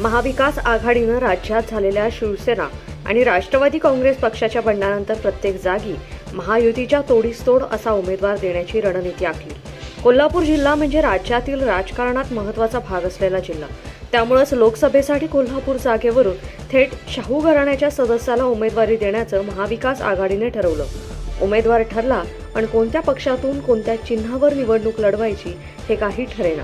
महाविकास आघाडीनं राज्यात झालेल्या शिवसेना आणि राष्ट्रवादी काँग्रेस पक्षाच्या बंडानंतर प्रत्येक जागी महायुतीच्या तोडीस तोड असा उमेदवार देण्याची रणनीती आखली. कोल्हापूर जिल्हा म्हणजे राज्यातील राजकारणात महत्त्वाचा भाग असलेला जिल्हा. त्यामुळेच लोकसभेसाठी कोल्हापूर जागेवरून थेट शाहू घराण्याच्या सदस्याला उमेदवारी देण्याचं महाविकास आघाडीने ठरवलं. उमेदवार ठरला पण कोणत्या पक्षातून कोणत्या चिन्हावर निवडणूक लढवायची हे काही ठरेना.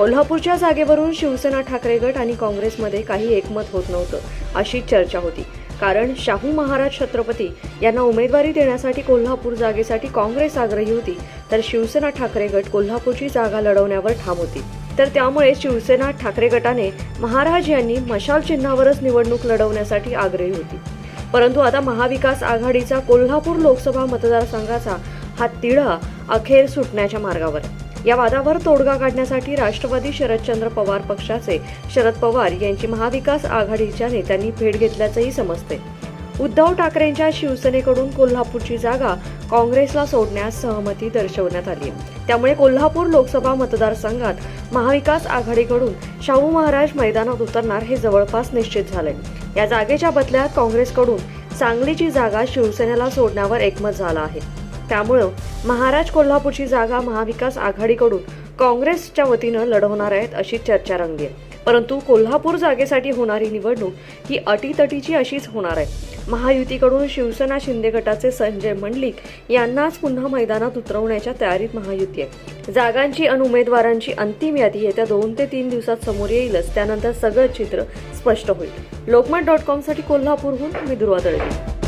कोल्हापूरच्या जागेवरून शिवसेना ठाकरे गट आणि काँग्रेसमध्ये काही एकमत होत नव्हतं अशी चर्चा होती. कारण शाहू महाराज छत्रपती यांना उमेदवारी देण्यासाठी कोल्हापूर जागेसाठी काँग्रेस आग्रही होती तर शिवसेना ठाकरे गट कोल्हापूरची जागा लढवण्यावर ठाम होती. तर त्यामुळे शिवसेना ठाकरे गटाने महाराज यांनी मशाल चिन्हावरच निवडणूक लढवण्यासाठी आग्रही होती. परंतु आता महाविकास आघाडीचा कोल्हापूर लोकसभा मतदारसंघाचा हा तिढा अखेर सुटण्याच्या मार्गावर आहे. या वादावर तोडगा काढण्यासाठी राष्ट्रवादी शरदचंद्र पवार पक्षाचे शरद पवार यांची महाविकास आघाडीच्या नेत्यांनी भेट घेतल्याचंही समजते. उद्धव ठाकरेंच्या शिवसेनेकडून कोल्हापूरची जागा काँग्रेसला सोडण्यास सहमती दर्शवण्यात आली. त्यामुळे कोल्हापूर लोकसभा मतदारसंघात महाविकास आघाडीकडून शाहू महाराज मैदानात उतरणार हे जवळपास निश्चित झाले या जागेच्या बदल्यात काँग्रेसकडून सांगलीची जागा शिवसेनेला सोडण्यावर एकमत झालं आहे. त्यामुळं महाराज कोल्हापूरची जागा महाविकास आघाडीकडून काँग्रेसच्या वतीनं लढवणार आहेत अशी चर्चा रंगली आहे. परंतु कोल्हापूर जागेसाठी होणारी निवडणूक ही अटीतटीची अशीच होणार आहे. महायुतीकडून शिवसेना शिंदे गटाचे संजय मंडलिक यांनाच पुन्हा मैदानात उतरवण्याच्या तयारीत महायुती आहे. जागांची आणि उमेदवारांची अंतिम यादी येत्या दोन ते तीन दिवसात समोर येईलच. त्यानंतर सगळं चित्र स्पष्ट होईल. लोकमत डॉट कॉमसाठी कोल्हापूरहून मी दुर्वा दळवी